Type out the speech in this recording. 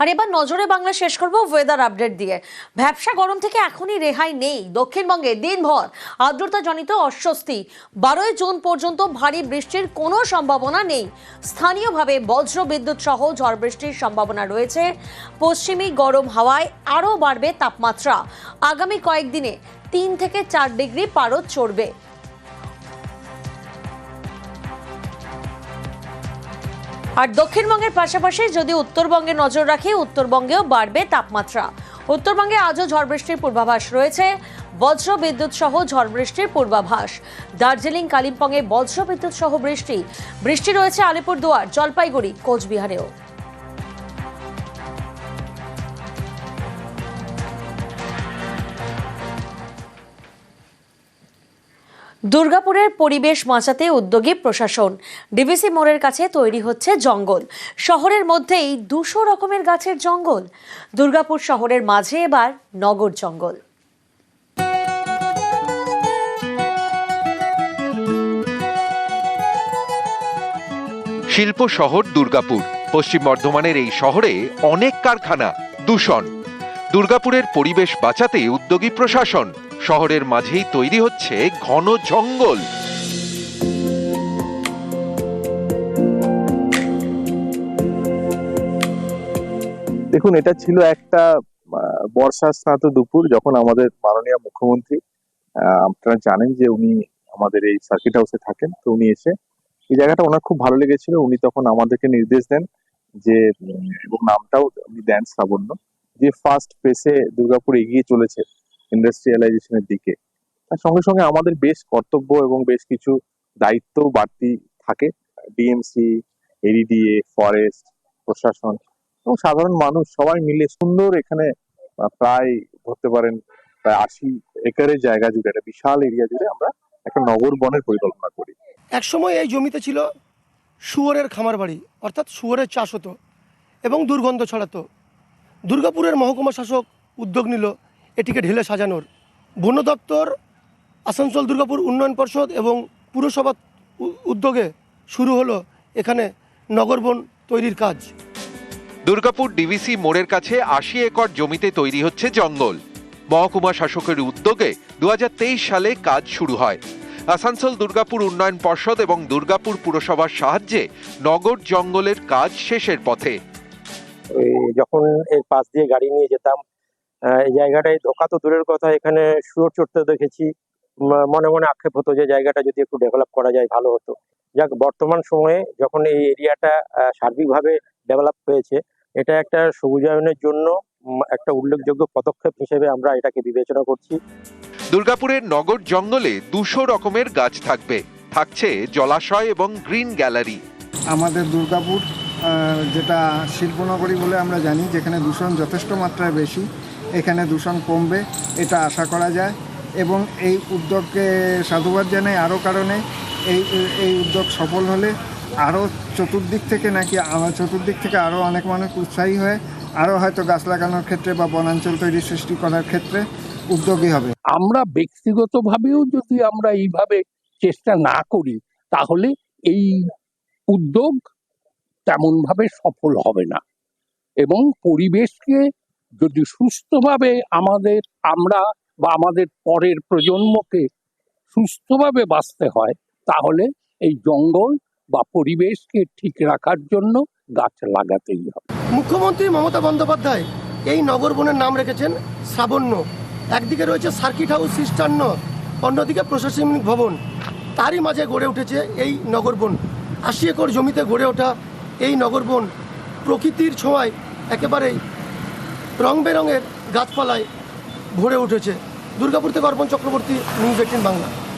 আর এবার নজরে বাংলা শেষ করব ওয়েদার আপডেট দিয়ে। ভ্যাবসা গরম থেকে এখনই রেহাই নেই। দক্ষিণবঙ্গে দিনভর আর্দ্রতাজনিত অস্বস্তি। বারোই জুন পর্যন্ত ভারী বৃষ্টির কোনো সম্ভাবনা নেই। স্থানীয়ভাবে বজ্র বিদ্যুৎ সহ ঝড় বৃষ্টির সম্ভাবনা রয়েছে। পশ্চিমী গরম হাওয়ায় আরও বাড়বে তাপমাত্রা। আগামী কয়েকদিনে তিন থেকে চার ডিগ্রি পারদ চড়বে। আর দক্ষিণবঙ্গের পাশাপাশি যদি উত্তরবঙ্গে নজর রাখি, উত্তরবঙ্গেও বাড়বে তাপমাত্রা। উত্তরবঙ্গে আজও ঝড় বৃষ্টির পূর্বাভাস রয়েছে। বজ্র বিদ্যুৎ সহ ঝড় বৃষ্টির পূর্বাভাস। দার্জিলিং, কালিম্পংয়ে বজ্র বিদ্যুৎ সহ বৃষ্টি। বৃষ্টি রয়েছে আলিপুরদুয়ার, জলপাইগুড়ি, কোচবিহারেও। দুর্গাপুরের পরিবেশ বাঁচাতে উদ্যোগী প্রশাসন। ডিভিসি মোড়ের কাছে তৈরি হচ্ছে জঙ্গল। শহরের মধ্যেই দুশো রকমের গাছের জঙ্গল। দুর্গাপুর শহরের মাঝে এবার নগর জঙ্গল। শিল্প শহর দুর্গাপুর। পশ্চিম বর্ধমানের এই শহরে অনেক কারখানা, দূষণ। দুর্গাপুরের পরিবেশ বাঁচাতে উদ্যোগী প্রশাসন। শহরের মাঝেই তৈরি হচ্ছে ঘন জঙ্গল। দেখুন, এটা ছিল একটা বর্ষা স্নাত দুপুর যখন আমাদের মাননীয় মুখ্যমন্ত্রী আপনারা জানেন যে উনি আমাদের এই সার্কিট হাউসে থাকেন, তো উনি এসে এই জায়গাটা ওনার খুব ভালো লেগেছিল। উনি তখন আমাদেরকে নির্দেশ দেন যে এবং নামটাও উনি দেন শ্রাবণ্য, যে ফার্স্ট পেসে দুর্গাপুর এগিয়ে চলেছে। ইন্ডাস্ট্রিয়ালাইজেশনের দিকে। তার সঙ্গে সঙ্গে আমাদের বেশ কর্তব্য এবং বেশ কিছু দায়িত্ব বাড়তি থাকে। ডিএমসি এডিডিএ ফরেস্ট প্রশাসন এবং সাধারণ মানুষ সবাই মিলে সুন্দর এখানে প্রায় ধরতে পারেন, প্রায় আশি একরের জায়গা জুড়ে, একটা বিশাল এরিয়া জুড়ে আমরা একটা নগর বনের পরিকল্পনা করি। একসময় এই জমিতে ছিল শুয়োরের খামার বাড়ি, অর্থাৎ শুয়োরের চাষ হতো এবং দুর্গন্ধ ছড়াতো। দুর্গাপুরের মহকুমা শাসক উদ্যোগ নিল এটিকে ঢেলে সাজানোর। বন দপ্তর আসানসোল দুর্গাপুর উন্নয়ন পর্ষদ এবং পুরসভা উদ্যোগে শুরু হলো এখানে নগরবন তৈরির কাজ। দুর্গাপুর ডিভিসি মোড়ের কাছে আশি একর জমিতে তৈরি হচ্ছে জঙ্গল। মহকুমা শাসকের উদ্যোগে দু হাজার তেইশ সালে কাজ শুরু হয়। আসানসোল দুর্গাপুর উন্নয়ন পর্ষদ এবং দুর্গাপুর পুরসভার সাহায্যে নগর জঙ্গলের কাজ শেষের পথে। যখন এর পাশ দিয়ে গাড়ি নিয়ে যেতাম এই জায়গাটায় ধোকা তো দূরের কথা এখানে শুয়োর চড়তে দেখেছি। মনে মনে আক্ষেপ হতো যে জায়গাটা যদি একটু ডেভেলপ করা যায় ভালো হতো। যাক বর্তমান সময়ে যখন এই এরিয়াটা সার্বিকভাবে ডেভেলপ হয়েছে এটা একটা সবুজায়নের জন্য একটা উল্লেখযোগ্য পদক্ষেপ হিসেবে আমরা এটাকে বিবেচনা করছি। দুর্গাপুরের নগর জঙ্গলে দুশো রকমের গাছ থাকবে। থাকছে জলাশয় এবং গ্রিন গ্যালারি। আমাদের দুর্গাপুর আহ, যেটা শিল্পনগরী বলে আমরা জানি যেখানে দূষণ যথেষ্ট মাত্রায় বেশি এখানে দূষণ কমবে, এটা আশা করা যায়। এবং এই উদ্যোগকে সাধুবাদ জানাই আরও কারণে এই এই উদ্যোগ সফল হলে আরও চতুর্দিক থেকে নাকি চতুর্দিক থেকে আরও অনেক মানুষ উৎসাহী হয়ে আরও হয়তো গাছ লাগানোর ক্ষেত্রে বা বনাঞ্চল তৈরি সৃষ্টি করার ক্ষেত্রে উদ্যোগী হবে। আমরা ব্যক্তিগতভাবেও যদি আমরা এইভাবে চেষ্টা না করি, তাহলে এই উদ্যোগ তেমনভাবে সফল হবে না। এবং পরিবেশকে যদি সুস্থভাবে আমাদের, আমরা বা আমাদের পরের প্রজন্মকে সুস্থভাবে বাঁচতে হয়, তাহলে এই জঙ্গল বা পরিবেশকে ঠিক রাখার জন্য গাছ লাগাতেই হবে। মুখ্যমন্ত্রী মমতা বন্দ্যোপাধ্যায় এই নগরবনের নাম রেখেছেন শ্রাবণ্য একদিকে রয়েছে সার্কিট হাউস খ্রিস্টান্ন অন্যদিকে প্রশাসনিক ভবন। তারই মাঝে গড়ে উঠেছে এই নগরবন আশি একর জমিতে গড়ে ওঠা এই নগরবন প্রকৃতির ছোঁয়ায় একেবারেই রং বেরঙের গাছপালায় ভরে উঠেছে। দুর্গাপুর থেকে অর্পণ চক্রবর্তী নিউজ এইটিন বাংলা।